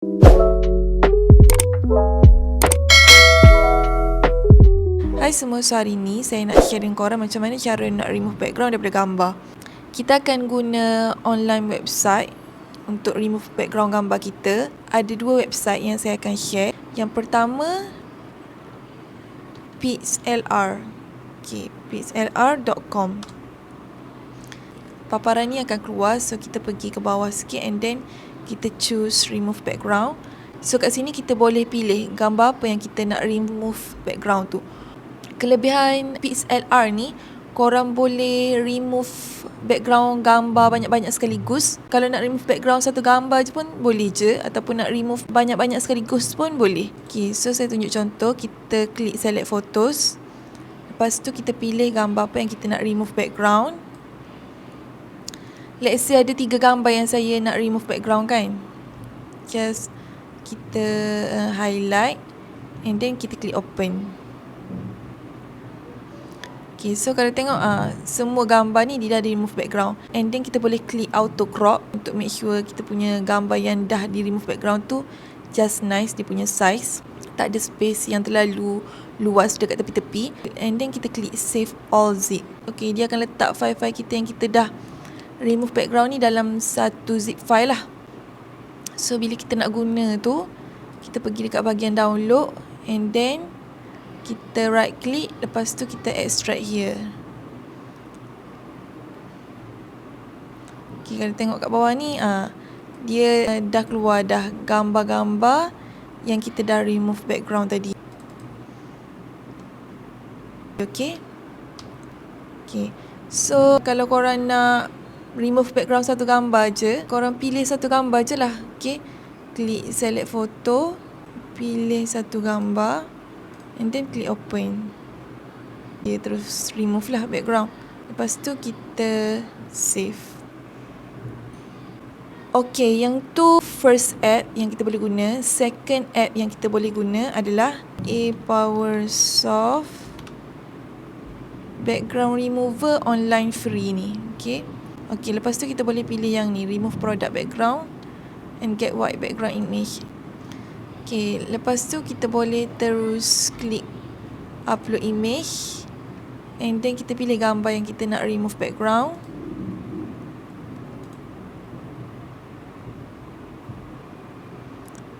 Hai semua, so hari ni saya nak share dengan korang macam mana cara nak remove background daripada gambar. Kita akan guna online website untuk remove background gambar kita. Ada dua website yang saya akan share. Yang pertama, pixlr. Okay, pixlr.com. Paparan ni akan keluar, so kita pergi ke bawah sikit and then kita choose remove background. So kat sini kita boleh pilih gambar apa yang kita nak remove background tu kelebihan PixLR ni korang boleh remove background gambar banyak-banyak sekaligus. Kalau nak remove background satu gambar je pun boleh je ataupun nak remove banyak-banyak sekaligus pun boleh. Okay, so saya tunjuk contoh. Kita klik select photos. Lepas tu kita pilih gambar apa yang kita nak remove background. Let's say ada tiga gambar yang saya nak remove background kan. Just kita uh, highlight and then kita klik open. Okay, so kalau tengok uh, semua gambar ni dia dah di remove background. And then kita boleh klik auto crop untuk make sure kita punya gambar yang dah di remove background tu just nice dia punya size. Tak ada space yang terlalu luas dekat tepi-tepi. And then kita klik save all zip. Okay, dia akan letak file-file kita yang kita dah remove background ni dalam satu zip file lah. So bila kita nak guna tu, kita pergi dekat bahagian download and then kita right click lepas tu kita extract here. Okay, kalau tengok kat bawah ni ah dia dah keluar dah gambar-gambar yang kita dah remove background tadi. Okay? Okay. So kalau korang nak remove background satu gambar je korang pilih satu gambar je lah okay klik select photo pilih satu gambar and then click open dia terus remove lah background lepas tu kita save Okay, yang tu first app yang kita boleh guna. Second app yang kita boleh guna adalah A Power Soft Background Remover Online Free ni. Okay. Okay, lepas tu kita boleh pilih yang ni. Remove Product Background and Get White Background Image. Okay, lepas tu kita boleh terus klik upload image and then kita pilih gambar yang kita nak remove background.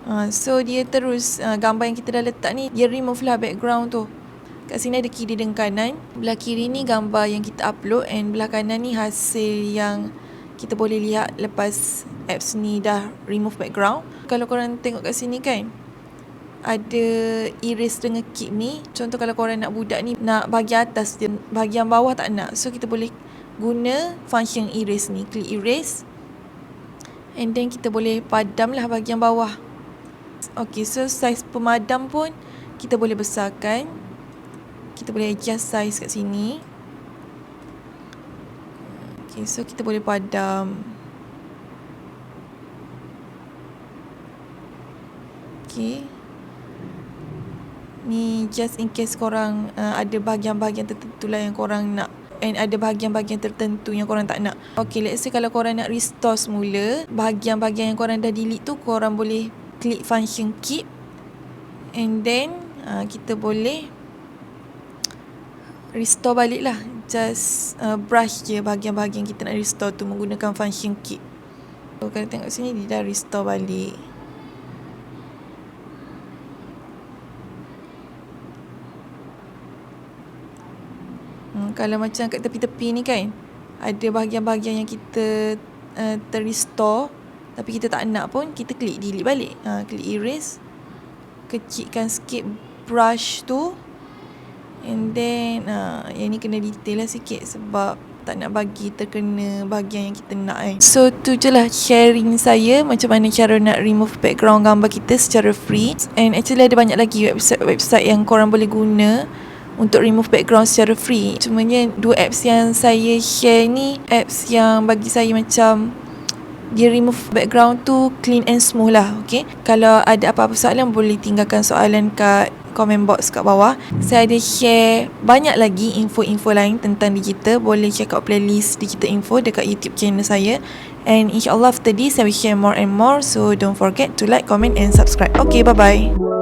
Uh, so dia terus uh, gambar yang kita dah letak ni dia remove lah background tu. Kat sini ada kiri dan kanan. Belah kiri ni gambar yang kita upload and belah kanan ni hasil yang kita boleh lihat lepas apps ni dah remove background. Kalau korang tengok kat sini kan, ada erase dengan keep ni. Contoh kalau korang nak budak ni nak bahagian atas dia, bahagian bawah tak nak. So kita boleh guna function erase ni. Klik erase. And then kita boleh padam lah bahagian bawah. Okay, so size pemadam pun kita boleh besarkan. Kita boleh adjust size kat sini. Okay, so kita boleh padam. Okay. Ni just in case korang uh, ada bahagian-bahagian tertentu lah yang korang nak. And ada bahagian-bahagian tertentu yang korang tak nak. Okay, let's say kalau korang nak restore semula, bahagian-bahagian yang korang dah delete tu, korang boleh klik function keep. And then, uh, kita boleh restore balik lah just uh, brush je bahagian-bahagian kita nak restore tu menggunakan function keep so kalau tengok sini dia dah restore balik. Hmm, kalau macam kat tepi-tepi ni kan ada bahagian-bahagian yang kita uh, terrestore tapi kita tak nak pun kita klik delete balik. Uh, klik erase kecilkan sikit brush tu And then uh, Yang ni kena detail lah sikit Sebab tak nak bagi terkena bahagian yang kita nak kan So tu je lah sharing saya Macam mana cara nak remove background gambar kita secara free. And actually ada banyak lagi website-website yang korang boleh guna Untuk remove background secara free. Cumanya dua apps yang saya share ni Apps yang bagi saya macam dia remove background tu clean and smooth lah okay? Kalau ada apa-apa soalan boleh tinggalkan soalan kat comment box kat bawah. Saya ada share banyak lagi info-info lain tentang digital. Boleh check out playlist digital info dekat YouTube channel saya. And insyaAllah after this, I will share more and more. So don't forget to like, comment and subscribe. Okay, bye-bye.